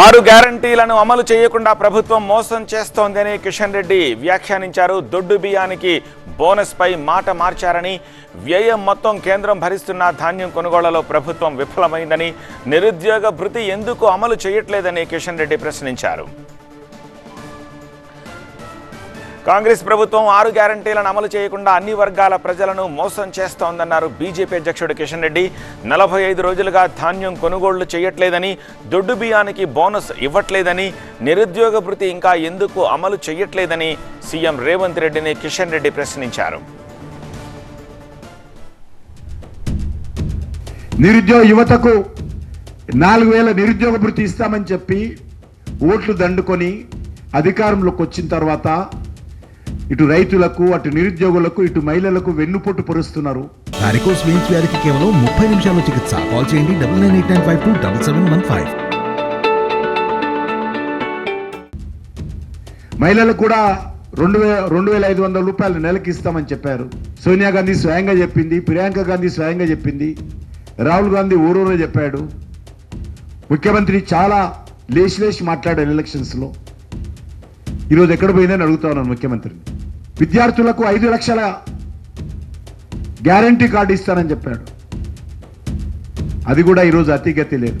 ఆరు గ్యారంటీలను అమలు చేయకుండా ప్రభుత్వం మోసం చేస్తోందని కిషన్ రెడ్డి వ్యాఖ్యానించారు. దొడ్డు బియ్యానికి బోనస్పై మాట మార్చారని వ్యయం మొత్తం కేంద్రం భరిస్తున్న ధాన్యం కొనుగోళ్ళలో ప్రభుత్వం విఫలమైందని నిరుద్యోగ భృతి ఎందుకు అమలు చేయట్లేదని కిషన్ రెడ్డి ప్రశ్నించారు. కాంగ్రెస్ ప్రభుత్వం ఆరు గ్యారంటీలను అమలు చేయకుండా అన్ని వర్గాల ప్రజలను మోసం చేస్తోందన్నారు బీజేపీ అధ్యక్షుడు కిషన్ రెడ్డి. నలభై ఐదు రోజులుగా ధాన్యం కొనుగోళ్ళు చేయట్లేదని దొడ్డు బియ్యానికి బోనస్ ఇవ్వట్లేదని నిరుద్యోగ భృతి ఇంకా ఎందుకు అమలు చేయట్లేదని సీఎం రేవంత్ రెడ్డిని కిషన్ రెడ్డి ప్రశ్నించారు. నిరుద్యోగ యువతకు నాలుగు వేల నిరుద్యోగ భృతి ఇస్తామని చెప్పి ఓట్లు దండుకొని అధికారంలోకి వచ్చిన తర్వాత ఇటు రైతులకు అటు నిరుద్యోగులకు ఇటు మహిళలకు వెన్నుపోటు పొరుస్తున్నారు. వారికోస్ వెయిన్స్ వ్యాధికి కేవలం ముప్పై నిమిషాల్లో చికిత్స. కాల్ చేయండి double nine eight nine five two double seven one five. మహిళలకు కూడా రెండు వే రెండు వేల ఐదు వందల రూపాయలు నెలకి ఇస్తామని చెప్పారు. సోనియా గాంధీ స్వయంగా చెప్పింది ప్రియాంక గాంధీ స్వయంగా చెప్పింది రాహుల్ గాంధీ ఊరూరో చెప్పాడు. ముఖ్యమంత్రి చాలా లేచి లేచి మాట్లాడారు ఎలక్షన్స్లో ఈరోజు ఎక్కడ పోయిందని అడుగుతా ఉన్నాను ముఖ్యమంత్రిని. విద్యార్థులకు ఐదు లక్షల గ్యారంటీ కార్డు ఇస్తానని చెప్పాడు. అది కూడా ఈరోజు అతిగతి లేదు.